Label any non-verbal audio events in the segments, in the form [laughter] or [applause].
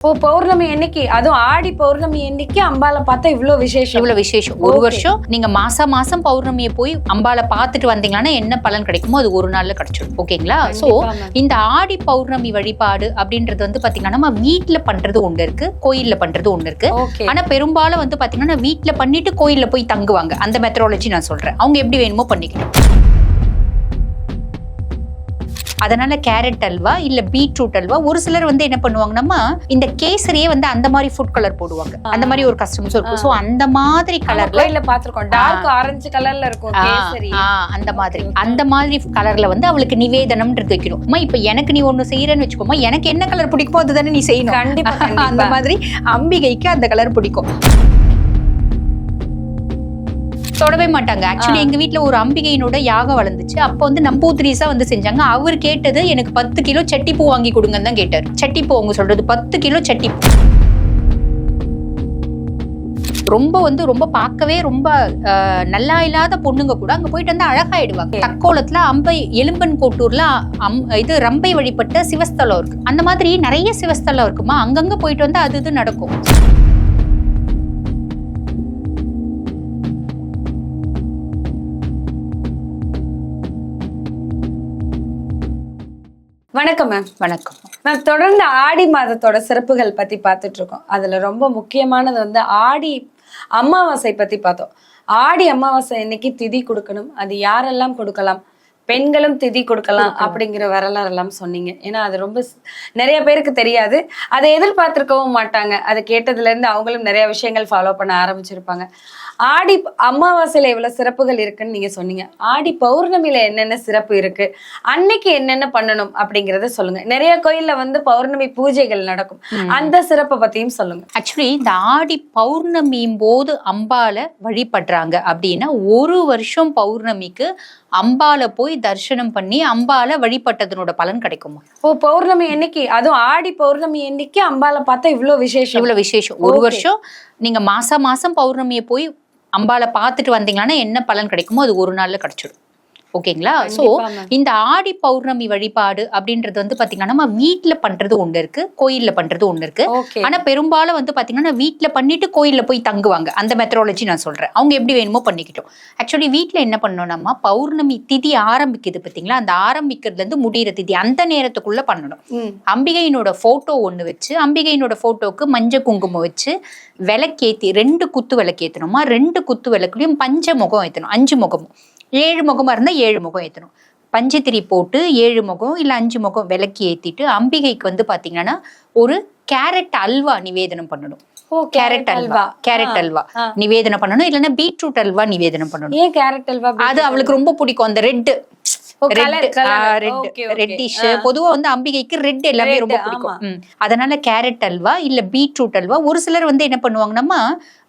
ஓ பௌர்ணமி என்னைக்கு? அதுவும் ஆடி பௌர்ணமி என்னைக்கு அம்பால பார்த்தா இவ்ளோ விசேஷம். இவ்வளவு விசேஷம். ஒரு. வருஷம் நீங்க மாசம் மாசம் பௌர்ணமியை போய் அம்பால பார்த்துட்டு வந்தீங்கன்னா என்ன பலன் கிடைக்குமோ அது ஒரு நாள்ல கிடைச்சிடும் ஓகேங்களா? சோ. இந்த ஆடி பௌர்ணமி வழிபாடு அப்படின்றது வந்து பாத்தீங்கன்னா நம்ம வீட்ல பண்றது ஒண்ணு இருக்கு கோயில்ல பண்றது ஒண்ணு இருக்கு. ஆனா பெரும்பாலும் வந்து பாத்தீங்கன்னா வீட்ல பண்ணிட்டு கோயில்ல போய் தங்குவாங்க. அந்த மெத்தடாலஜி நான் சொல்றேன். அவங்க எப்படி வேணுமோ பண்ணிக்கணும் அதனால கேரட் அல்வா இல்ல பீட்ரூட் அல்வா ஒரு சிலர் வந்து என்ன பண்ணுவாங்கன்னா இந்த கேசரியே வந்து அந்த மாதிரி ஃபுட் கலர் போடுவாங்க. அந்த மாதிரி ஒரு கஸ்டமர்ஸ் இருக்கும். சோ அந்த மாதிரி கலர்ல கோயில்ல பாத்திருக்கோம் டார்க் ஆரஞ்சு கலர்ல இருக்கும் கேசரி. அந்த மாதிரி. அந்த மாதிரி கலர்ல வந்து அவளுக்கு நிவேதனம்ன்றது வைக்கணும். அம்மா இப்ப எனக்கு நீ ஒண்ணு செய்யறேன்னு வச்சுக்கோமா எனக்கு என்ன கலர் பிடிக்குமோ அதுதானே நீ செய்யணும். கண்டிப்பா அந்த மாதிரி அம்பிகைக்கு அந்த கலர் பிடிக்கும். தொடவே மாட்டாங்க. ஆக்சுவலி எங்க வீட்ல ஒரு அம்பிகையினோட யாகம் வளர்ந்துச்சு. அப்போ வந்து நம்பூத்திரிஸா வந்து செஞ்சாங்க. அவர் கேட்டது எனக்கு பத்து கிலோ சட்டிப்பூ வாங்கி கொடுங்கன்னு தான் கேட்டார். சட்டிப்பூ அவங்க சொல்றது பத்து கிலோ சட்டிப்பூ. ரொம்ப வந்து ரொம்ப பார்க்கவே ரொம்ப நல்லா இல்லாத பொண்ணுங்க கூட அங்க போயிட்டு வந்து அழகாயிடுவாங்க. தக்கோலத்துல அம்பை எலும்பன் கோட்டூர்ல அம் இது ரம்பை வழிபட்ட சிவஸ்தலம் இருக்கு. அந்த மாதிரி நிறைய சிவஸ்தலம் இருக்குமா? அங்கங்க போயிட்டு வந்து அது இது நடக்கும். வணக்கம் மேம் வணக்கம். மேம் தொடர்ந்து ஆடி மாதத்தோட சிறப்புகள் பத்தி பார்த்துட்டு இருக்கோம் அதுல ரொம்ப முக்கியமானது வந்து ஆடி அமாவாசை பத்தி பார்த்தோம். ஆடி அமாவாசை இன்னைக்கு திதி கொடுக்கணும். அது யாரெல்லாம் கொடுக்கலாம்? பெண்களும் திதி கொடுக்கலாம் அப்படிங்கிற வரலாறு எல்லாம் சொன்னீங்க. ஏன்னா அது ரொம்ப நிறைய பேருக்கு தெரியாது. அதை எதிர்பார்த்திருக்கவும் மாட்டாங்க. அதை கேட்டதுல இருந்து அவங்களும் நிறைய விஷயங்கள் ஃபாலோ பண்ண ஆரம்பிச்சிருப்பாங்க. ஆடி அமாவாசையில இவ்வளவு சிறப்புகள் இருக்குன்னு நீங்க சொன்னீங்க. ஆடி பௌர்ணமியில என்னென்ன சிறப்பு இருக்கு? அன்னைக்கு என்னென்ன பண்ணணும் அப்படிங்கறத சொல்லுங்க. நிறைய கோயில்ல வந்து பௌர்ணமி பூஜைகள் நடக்கும். அந்த சிறப்பை பத்தியும் சொல்லுங்க. ஆக்சுவலி இந்த ஆடி பௌர்ணமியும் போது அம்பால வழிபடுறாங்க அப்படின்னா ஒரு வருஷம் பௌர்ணமிக்கு அம்பால போய் தரிசனம் பண்ணி அம்பால வழிபட்டதனோட பலன் கிடைக்குமா? ஓ பௌர்ணமி என்னைக்கு அதுவும் ஆடி பௌர்ணமி என்னைக்கு அம்பால பார்த்தா இவ்ளோ விசேஷம். இவ்வளவு விசேஷம். ஒரு. வருஷம் நீங்க மாசம் மாசம் பௌர்ணமியை போய் அம்பால பார்த்துட்டு வந்தீங்கன்னா என்ன பலன் கிடைக்குமோ அது ஒரு நாள்ல கிடைச்சிடும். ஓகேங்களா? Ma'am. இந்த ஆடி பௌர்ணமி வழிபாடு அப்படின்றது வந்து பாத்தீங்கன்னா நம்ம வீட்ல பண்றது ஒண்ணு இருக்கு கோயில்ல பண்றது ஒண்ணு இருக்கு. ஆனா பெரும்பாலும் வந்து பாத்தீங்கன்னா வீட்ல பண்ணிட்டு கோயில்ல போய் தங்குவாங்க. அந்த மெத்தடாலஜி நான் சொல்றேன். அவங்க எப்படி வேணுமோ பண்ணிக்கிட்டோம். ஆக்சுவலி வீட்ல என்ன பண்ணணும்னா பௌர்ணமி திதி ஆரம்பிக்குது பாத்தீங்களா? அந்த ஆரம்பிக்கிறதுல இருந்து முடியிற திதி அந்த நேரத்துக்குள்ள பண்ணணும். அம்பிகையினோட போட்டோ ஒண்ணு வச்சு அம்பிகையினோட போட்டோக்கு மஞ்சள் குங்குமம் வச்சு விளக்கேத்தி ரெண்டு குத்து விளக்கேத்தணுமா ரெண்டு குத்து விளக்குலயும் பஞ்ச முகம் ஏத்தணும். அஞ்சு முகமும். ஏழு முகமா இருந்தா ஏழு முகம் ஏத்தணும். பஞ்சத்திரி போட்டு ஏழு முகம் இல்ல அஞ்சு முகம் விளக்கி ஏத்திட்டு அம்பிகைக்கு வந்து பாத்தீங்கன்னா ஒரு கேரட் அல்வா நிவேதனம் பண்ணணும். ஓ கேரட் அல்வா. கேரட் அல்வா. நிவேதனம் பண்ணணும். இல்லைன்னா பீட்ரூட் அல்வா நிவேதனம் பண்ணணும். ஏன் கேரட் அல்வா அது அவளுக்கு ரொம்ப பிடிக்கும். அந்த ரெட் ரெட்டிஷ். பொதுவா வந்து அம்பிகைக்கு ரெட் எல்லாமே ரொம்ப. பிடிக்கும். அதனால கேரட் அல்வா இல்ல பீட்ரூட் அல்வா ஒரு சிலர் வந்து என்ன பண்ணுவாங்கன்னா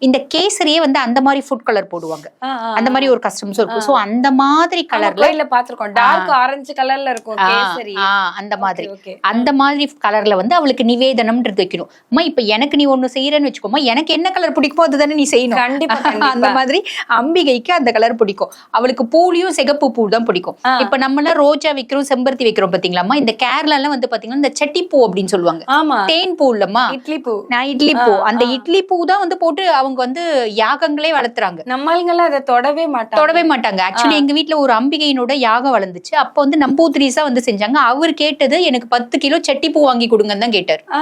இந்த கேசரியே வந்து அந்த மாதிரி ஃபுட் கலர் போடுவாங்க. அந்த மாதிரி ஒரு கஸ்டம்ஸ் இருக்கும். சோ அந்த மாதிரி கலர்ல கோயில்ல பாத்திருக்கோம் டார்க் ஆரஞ்சு கலர்ல இருக்கும் கேசரி. அந்த மாதிரி. அந்த மாதிரி கலர்ல வந்து அவளுக்கு நிவேதனம்ன்றது வைக்கணும். அம்மா இப்ப எனக்கு நீ ஒண்ணு செய்யறேன்னு வச்சுக்கோமா எனக்கு என்ன கலர் பிடிக்குமோ அதுதானே நீ செய்யணும். கண்டிப்பா, [laughs] அந்த. மாதிரி அம்பிகைக்கு அந்த கலர் பிடிக்கும். அவளுக்கு பூலியும் சிகப்பு பூ தான் பிடிக்கும். இப்ப நம்ம எல்லாம் ரோஜா வைக்கிறோம் செம்பருத்தி வைக்கிறோம் பாத்தீங்களாம்மா? இந்த கேரளா எல்லாம் வந்து பாத்தீங்கன்னா இந்த செட்டி பூ அப்படின்னு சொல்லுவாங்க. ஆமா. தேன் பூ இல்லம்மா? இட்லி பூ. நான் இட்லி பூ. அந்த. இட்லி பூ தான் வந்து போட்டு அவங்க வந்து யாகங்களே வளர்த்துறாங்க. நம்மளுங்கெல்லாம் அதை தொடவே மாட்டாங்க. தொடவே மாட்டாங்க. ஆக்சுவலி எங்க வீட்ல ஒரு அம்பிகையினோட யாகம் வளர்ந்துச்சு. அப்ப வந்து நம்பூத்திரிஸா வந்து செஞ்சாங்க. அவர் கேட்டது எனக்கு பத்து கிலோ சட்டிப்பூ வாங்கி கொடுங்கன்னு தான் கேட்டார். ஆ.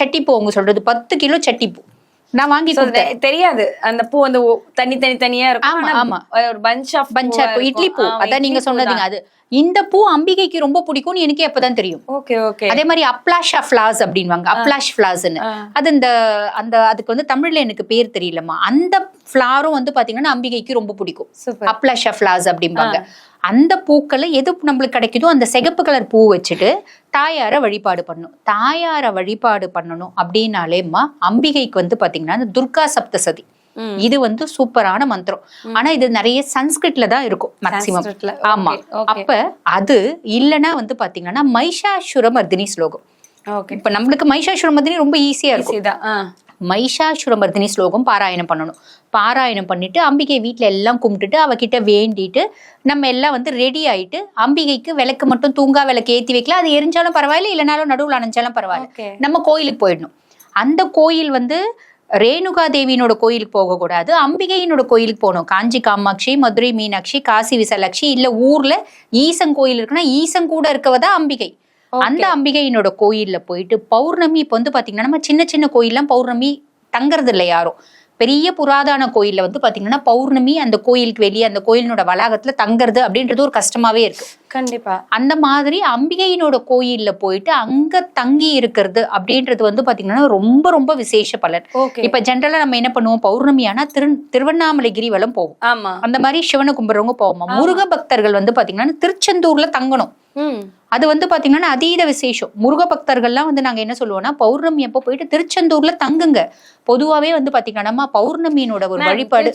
சட்டிப்பூ அவங்க சொல்றது பத்து கிலோ சட்டிப்பூ. நான் வாங்கி தெரியாது. அந்த பூ அந்த தனி தனி தனியா இருக்கும். ஆமா, ஆமா. ஒரு பஞ்ச் ஆஃப் பஞ்சா இட்லி பூ. அதான் நீங்க சொன்னதுங்க அது. இந்த பூ அம்பிகைக்கு ரொம்ப பிடிக்கும்னு எனக்கே அப்பதான் தெரியும். ஓகே ஓகே அதே மாதிரி அப்ளாஷா ஃபிளாஸ் அப்படின்வாங்க அப்ளாஷ் ஃபிளாஸ்ன்னு அது இந்த அந்த அதுக்கு வந்து தமிழ்ல எனக்கு பேர் தெரியலம்மா. அந்த ஃபிளாரும் வந்து பாத்தீங்கன்னா அம்பிகைக்கு ரொம்ப பிடிக்கும். அப்ளாஷா ஃபிளாஸ் அப்படிம்பாங்க. அந்த பூக்களை எது நம்மளுக்கு கிடைக்குதோ அந்த சிகப்பு கலர் பூ வச்சுட்டு தாயார வழிபாடு பண்ணணும். தாயார வழிபாடு பண்ணணும் அப்படின்னாலேம்மா அம்பிகைக்கு வந்து பாத்தீங்கன்னா இந்த துர்கா சப்தசதி. இது வந்து சூப்பரான மந்திரம். ஆனா இது நிறைய சன்ஸ்கிரிட்ல தான் இருக்கும் மேக்சிமம். ஆமா. அப்ப அது இல்லனா வந்து பாத்தீங்கன்னா மைஷாசுர மர்தினி ஸ்லோகம் இப்ப நம்மளுக்கு மைஷாசுர மர்தினி ரொம்ப ஈஸியா இருக்கும். மைஷாசுர மர்தினி ஸ்லோகம் பாராயணம் பண்ணணும். பாராயணம் பண்ணிட்டு அம்பிகை வீட்ல எல்லாம் கும்பிட்டுட்டு அவகிட்ட வேண்டிட்டு நம்ம எல்லாம் வந்து ரெடி ஆயிட்டு அம்பிகைக்கு விளக்கு மட்டும் தூங்கா விளக்கு ஏத்தி வைக்கலாம். அது எரிஞ்சாலும் பரவாயில்ல இல்லைனாலும் நடுவுல அணைஞ்சாலும் பரவாயில்ல. நம்ம கோயிலுக்கு போயிடணும். அந்த கோயில் வந்து ரேணுகா தேவியினோட கோயிலுக்கு போகக்கூடாது அம்பிகையினோட கோயிலுக்கு போகணும். காஞ்சி காமாட்சி மதுரை மீனாட்சி காசி விசாலாட்சி இல்ல ஊர்ல ஈசன் கோயில் இருக்குன்னா ஈசன் கூட இருக்கவதான் அம்பிகை. அந்த அம்பிகையினோட கோயில்ல போயிட்டு பௌர்ணமி இப்போ வந்து பாத்தீங்கன்னா நம்ம சின்ன சின்ன கோயில்லாம் பௌர்ணமி தங்கறது இல்லை யாரும். பெரிய புராதன கோயில்ல வந்து பாத்தீங்கன்னா பௌர்ணமி அந்த கோயிலுக்கு வெளியே அந்த கோயிலினோட வளாகத்துல தங்கறது அப்படின்றது ஒரு கஷ்டமாவே இருக்கு. கண்டிப்பா. அந்த மாதிரி அம்பிகையினோட கோயில்ல போயிட்டு அங்க தங்கி இருக்கிறது அப்படின்றது வந்து பாத்தீங்கன்னா ரொம்ப ரொம்ப விசேஷ பலன். இப்ப ஜென்ரலா நம்ம என்ன பண்ணுவோம்? பௌர்ணமி ஆனா திரு திருவண்ணாமலை கிரிவலம் போவோம். ஆமா. அந்த மாதிரி சிவனை கும்பிடுறவங்க போவோமா? முருக பக்தர்கள் வந்து பாத்தீங்கன்னா திருச்செந்தூர்ல தங்கணும். ம். அது வந்து பாத்தீங்கன்னா அதீத விசேஷம். முருக பக்தர்கள்லாம் வந்து நாங்க என்ன சொல்லுவோம்னா பௌர்ணமி அப்போ போயிட்டு திருச்செந்தூர்ல தங்குங்க. பொதுவாவே வந்து பாத்தீங்கன்னா பௌர்ணமியினோட ஒரு வழிபாடு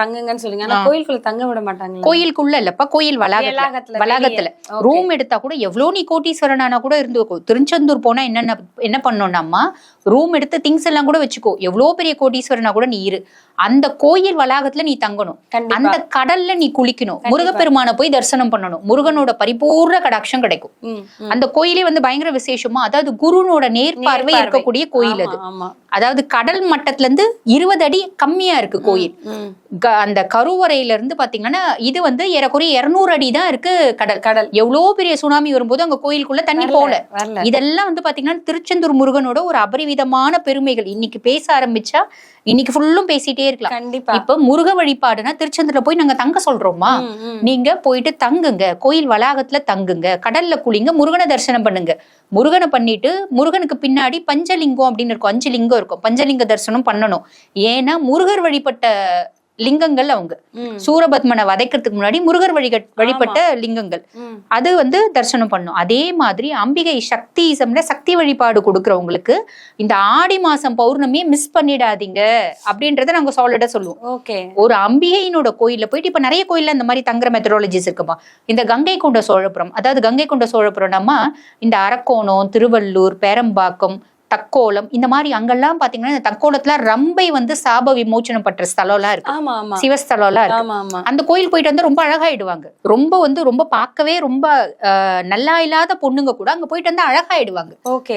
தங்குங்கன்னு சொல்லுங்க. கோயிலுக்குள்ள தங்க விட மாட்டாங்க கோயிலுக்குள்ள இல்லப்பா கோயில் வளாகத்துல. வளாகத்துல. ரூம் எடுத்தா கூட எவ்வளவு நீ கோட்டீஸ்வரன் ஆனா கூட இருந்து திருச்செந்தூர் போனா என்னென்ன என்ன பண்ணோம்னாமா ரூம் எடுத்து திங்ஸ் எல்லாம் கூட வச்சுக்கோ. எவ்வளவு பெரிய கோட்டீஸ்வரனா கூட நீ இரு. அந்த கோயில் வளாகத்துல நீ தங்கணும். அந்த கடல்ல நீ குளிக்கணும். முருகப்பெருமானை போய் தரிசனம் பண்ணணும். முருகனோட பரிபூர்ண கடாட்சம் கிடைக்கும். அந்த கோயிலே வந்து பயங்கர விசேஷமா அதாவது குருனோட நேர்பார்வை. இருக்கக்கூடிய கோயில் அது அதாவது கடல் மட்டத்துல இருந்து இருபது அடி கம்மியா இருக்கு கோயில். அந்த கருவறையில இருந்து பாத்தீங்கன்னா இது வந்து ஏறக்குறைய இருநூறு அடி தான் இருக்கு கடல். கடல். எவ்வளவு பெரிய சுனாமி வரும்போது அங்க கோயிலுக்குள்ள தண்ணி போல. இதெல்லாம் வந்து பாத்தீங்கன்னா திருச்செந்தூர் முருகனோட ஒரு அபரிவிதமான பெருமைகள். இன்னைக்கு பேச ஆரம்பிச்சா இன்னைக்கு ஃபுல்லும் பேசிட்டே இருக்கலாம். கண்டிப்பா. இப்ப முருக வழிபாடுனா திருச்செந்தூர்ல போய் நாங்க தங்க சொல்றோமா. நீங்க போயிட்டு தங்குங்க. கோயில் வளாகத்துல தங்குங்க. கடல்ல குளிங்க. முருகனை தரிசனம் பண்ணுங்க. முருகனை பண்ணிட்டு முருகனுக்கு பின்னாடி பஞ்சலிங்கம் அப்படின்னு இருக்கும். அஞ்சு லிங்கம் இருக்கும். பஞ்சலிங்க தரிசனம் பண்ணணும். ஏன்னா முருகர் வழிபட்ட லிங்கங்கள் அவங்க. சூரபத்மனை வதைக்கிறதுக்கு முன்னாடி முருகர் வழிகட் வழிபட்ட லிங்கங்கள். அது வந்து தரிசனம் பண்ணும். அதே மாதிரி அம்பிகை சக்திசம்ல சக்தி வழிபாடு கொடுக்கறவங்களுக்கு இந்த ஆடி மாசம் பௌர்ணமியை மிஸ் பண்ணிடாதீங்க அப்படின்றத நாங்க சாலிடா சொல்லுவோம். ஓகே. ஒரு அம்பிகையினோட கோயில்ல போயிட்டு இப்ப நிறைய கோயில்ல இந்த மாதிரி தங்குற மெத்தடாலஜிஸ் இருக்குமா? இந்த கங்கை கொண்ட சோழபுரம் அதாவது கங்கை கொண்ட சோழபுரம்னா இந்த அரக்கோணம் திருவள்ளூர் பேரம்பாக்கம் தக்கோலம் இந்த மாதிரி அங்கெல்லாம் பாத்தீங்கன்னா இந்த தக்கோலத்துல ரம்பை வந்து சாப விமோச்சனம் பண்ற ஸ்தலம்லாம் இருக்கு. சிவஸ்தலம்லாம் இருக்கு. அந்த கோயில் போயிட்டு வந்து ரொம்ப அழகாயிடுவாங்க. ரொம்ப வந்து ரொம்ப பார்க்கவே ரொம்ப நல்லா இல்லாத பொண்ணுங்க கூட அங்க போயிட்டு வந்து அழகாயிடுவாங்க.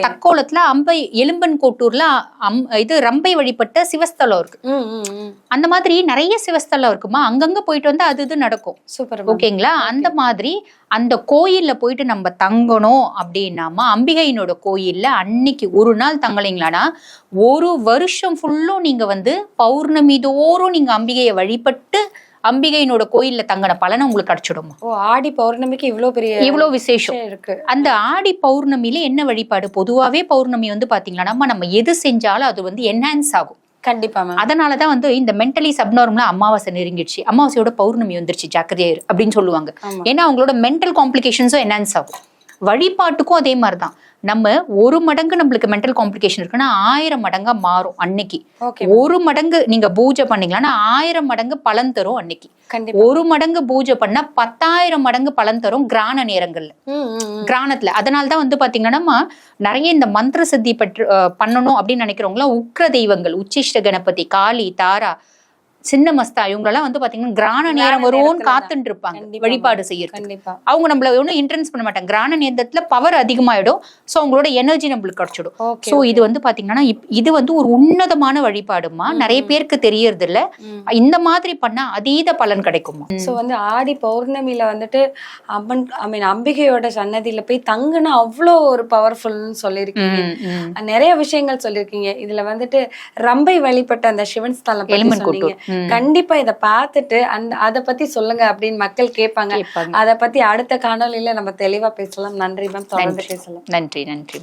தக்கோலத்துல அம்பை எலும்பன் கோட்டூர்ல அம் இது ரம்பை வழிபட்ட சிவஸ்தலம் இருக்கு. அந்த மாதிரி நிறைய சிவஸ்தலம் இருக்குமா? அங்கங்க போயிட்டு வந்து அது இது நடக்கும். சூப்பர் ஓகேங்களா? அந்த மாதிரி அந்த கோயில்ல போயிட்டு நம்ம தங்கணும் அப்படின்னாமா அம்பிகையினோட கோயில்ல அன்னைக்கு ஒரு நாள் தங்கலைங்களானா ஒரு வருஷம் ஃபுல்லும் நீங்க வந்து பௌர்ணமி தோறும் நீங்க அம்பிகையை வழிபட்டு அம்பிகையினோட கோயில்ல தங்கின பலனை உங்களுக்கு கிடைச்சிடுமா ஓ ஆடி பௌர்ணமிக்கு இவ்ளோ பெரிய இவ்வளவு விசேஷம். இருக்கு. அந்த ஆடி பௌர்ணமியில என்ன வழிபாடு? பொதுவாவே பௌர்ணமி வந்து பாத்தீங்கன்னா நம்ம நம்ம எது செஞ்சாலும் அது வந்து என்ஹான்ஸ் ஆகும். கண்டிப்பா அதனாலதான் வந்து இந்த மென்டலி சப்நார்மலா அமாவாசை நெருங்கிடுச்சு. அமாவாசையோட பௌர்ணமி வந்துருச்சு ஜாக்கிரதையா இரு அப்படின்னு சொல்லுவாங்க. ஏன்னா அவங்களோட மென்டல் காம்ப்ளிகேஷன்ஸும் என்ஹான்ஸ் ஆகும். வழிபாட்டுக்கும் அதே மாதிரிதான். நம்ம ஒரு மடங்கு நம்மளுக்கு மென்டல் காம்ப்ளிகேஷன் இருக்குன்னா ஆயிரம் மடங்கா மாறும் அன்னைக்கு. ஒரு மடங்கு நீங்க பூஜை பண்ணீங்கன்னா ஆயிரம் மடங்கு பலன் தரும் அன்னைக்கு. ஒரு மடங்கு பூஜை பண்ணா பத்தாயிரம் மடங்கு பலன் தரும் கிரான நேரங்கள்ல. கிரானத்துல அதனால தான் வந்து பாத்தீங்கன்னா நிறைய இந்த மந்திர சித்தி பற்று பண்ணணும் அப்படின்னு நினைக்கிறவங்களாம் உக்ர தெய்வங்கள் உச்சிஷ்ட கணபதி காளி தாரா சின்ன மஸ்தா இவங்களெல்லாம் வந்து பாத்தீங்கன்னா கிரான நேரம் நேரத்துல காத்துட்டு இருப்பாங்க. வழிபாடு கண்டிப்பா. அவங்க நம்மள ஒன்றும் இன்ட்ரன்ஸ் பண்ண மாட்டாங்க. கிரான நேரத்துல பவர் அதிகமாயிடும். சோ அவங்களோட எனர்ஜி நம்மளுக்கு கிடைச்சிடும். சோ இது வந்து பாத்தீங்கன்னா இது வந்து ஒரு உன்னதமான வழிபாடுமா? நிறைய பேருக்கு தெரியறது இல்ல. இந்த மாதிரி பண்ணா அதீத பலன் கிடைக்குமா? சோ வந்து ஆடி பௌர்ணமியில வந்துட்டு அம்மன் ஐ மீன் அம்பிகையோட சன்னதியில போய் தங்குனா அவ்வளோ ஒரு பவர்ஃபுல்னு சொல்லியிருக்கீங்க. நிறைய விஷயங்கள் சொல்லியிருக்கீங்க. இதுல வந்துட்டு ரம்பை வழிபட்ட அந்த சிவன் ஸ்தலம் சொன்னீங்க. கண்டிப்பா இத பார்த்துட்டு அந்த அத பத்தி சொல்லுங்க அப்படின்னு மக்கள் கேட்பாங்க. அத பத்தி அடுத்த காணொளியில நம்ம தெளிவா பேசலாம். நன்றி மேம் தொடர்ந்து. பேசலாம். நன்றி நன்றி.